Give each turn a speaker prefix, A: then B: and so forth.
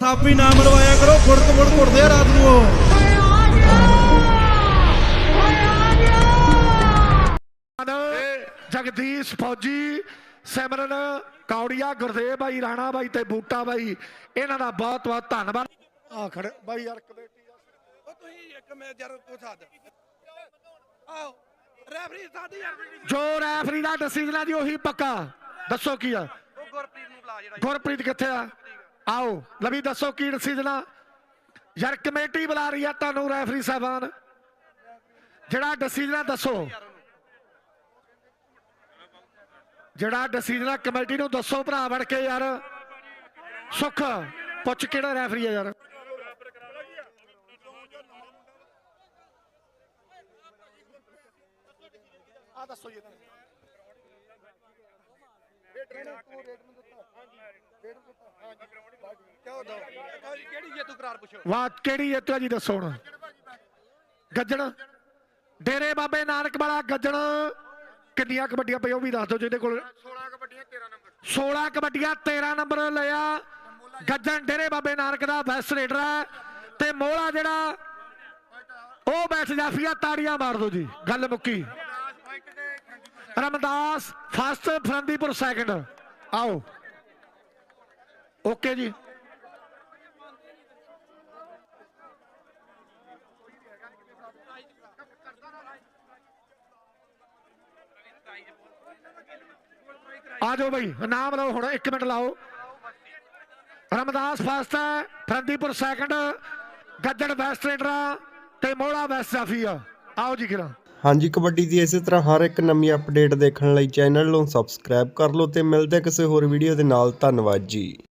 A: ਥਾਪੀ ਨਾ ਮਰਵਾਇਆ ਕਰੋ ਫੁੜਕ ਫੁੜ ਘੁੱਟਦੇ ਆ ਰਾਤ ਨੂੰ ਉਹ।
B: ਜਗਦੀਸ਼ ਫੌਜੀ ਸਿਮਰਨ ਕੌੜੀਆ ਗੁਰਦੇਵ ਬਾਈ ਰਾਣਾ ਬਾਈ ਤੇ ਬੂਟਾ ਬਾਈ ਇਹਨਾਂ ਦਾ ਬਹੁਤ ਬਹੁਤ ਧੰਨਵਾਦ। ਆ ਖੜੇ ਬਾਈ ਯਾਰ ਕਮੇਟੀ
C: ਉਹ ਤੁਸੀਂ ਇੱਕ ਮੈਂ ਯਾਰ ਕੋ ਸਾਦ ਆਓ ਰੈਫਰੀ ਸਾਡੀ ਯਾਰ
B: ਜੋ ਰੈਫਰੀ ਦਾ ਡਿਸੀਜਨ ਆ ਜੀ ਉਹੀ ਪੱਕਾ। ਦੱਸੋ ਕੀ ਆ?
C: ਉਹ ਗੁਰਪ੍ਰੀਤ ਨੂੰ ਬੁਲਾ ਜਿਹੜਾ
B: ਗੁਰਪ੍ਰੀਤ ਕਿੱਥੇ ਆ? ਆਓ, ਲਵੀ ਦੱਸੋ ਕੀ ਡਿਸੀਜਨ ਯਾਰ ਕਮੇਟੀ ਬੁਲਾ ਰਹੀ ਆ ਤੁਹਾਨੂੰ, ਰੈਫਰੀ ਸਾਹਿਬਾਨ। ਜਿਹੜਾ ਡਿਸੀਜਨ ਦੱਸੋ। ਜਿਹੜਾ ਡਿਸੀਜਨ ਕਮੇਟੀ ਨੂੰ ਦੱਸੋ ਭਰਾ ਬਣ ਕੇ ਯਾਰ। ਸੁੱਖ, ਪੁੱਛ ਕਿਹੜਾ ਰੈਫਰੀ ਆ ਯਾਰ। ਆ ਦੱਸੋ ਜੀ
C: ਕਿਉਂ ਦੋ? ਕਿਹੜੀ ਜੇਤੂ ਕਰਾਰ ਪੁੱਛੋ?
B: ਵਾਹ ਕਿਹੜੀ ਹੈ ਜੀ ਦੱਸੋ ਹੁਣ। ਗੱਜਣ। ਡੇਰੇ ਬਾਬੇ ਨਾਨਕ ਵਾਲਾ ਗੱਜਣ। ਕਿੰਨੀਆਂ ਕਬੱਡੀਆਂ ਪਈ ਉਹ ਵੀ ਦੱਸ ਦਿਓ ਜਿਹਦੇ ਕੋਲ। 16 ਕਬੱਡੀਆਂ 13 ਨੰਬਰ। 16 ਕਬੱਡੀਆਂ 13 ਨੰਬਰ ਲਿਆ। ਗੱਜਣ ਡੇਰੇ ਬਾਬੇ ਨਾਨਕ ਦਾ ਬੈਸਟ ਰੇਡਰ ਹੈ। ਤੇ ਮੋਹਲਾ ਜਿਹੜਾ ਉਹ ਬੈਠ ਜਾਫੀਆ ਤਾੜੀਆਂ ਮਾਰ ਦਿਓ ਜੀ ਗੱਲ ਮੁੱਕੀ। ਰਮਦਾਸ ਫਸਟ ਫਰੰਦੀਪੁਰ ਸੈਕੰਡ ਆਓ। ਓਕੇ ਜੀ। ਆ ਜਾਓ ਬਈ, ਨਾਮ ਲਓ ਹੁਣ 1 ਮਿੰਟ ਲਾਓ। ਰਮਦਾਸ ਫਸਟ ਹੈ, ਫਰੰਦੀਪੁਰ ਸੈਕੰਡ ਗੱਜਣ ਵੈਸਟ ਰੇਡਰਾ ਤੇ ਮੋਹਲਾ ਵੈਸਟ ਜਾਫੀਆ ਆਓ ਜੀ ਕਿਰਾ।
D: ਹਾਂਜੀ, ਕਬੱਡੀ ਦੀ ਇਸੇ ਤਰ੍ਹਾਂ ਹਰ ਇੱਕ ਨਵੀਂ ਅਪਡੇਟ ਦੇਖਣ ਲਈ ਚੈਨਲ ਨੂੰ ਸਬਸਕ੍ਰਾਈਬ ਕਰ ਲਓ ਤੇ ਮਿਲਦੇ ਕਿਸੇ ਹੋਰ ਵੀਡੀਓ ਦੇ ਨਾਲ। ਧੰਨਵਾਦ ਜੀ।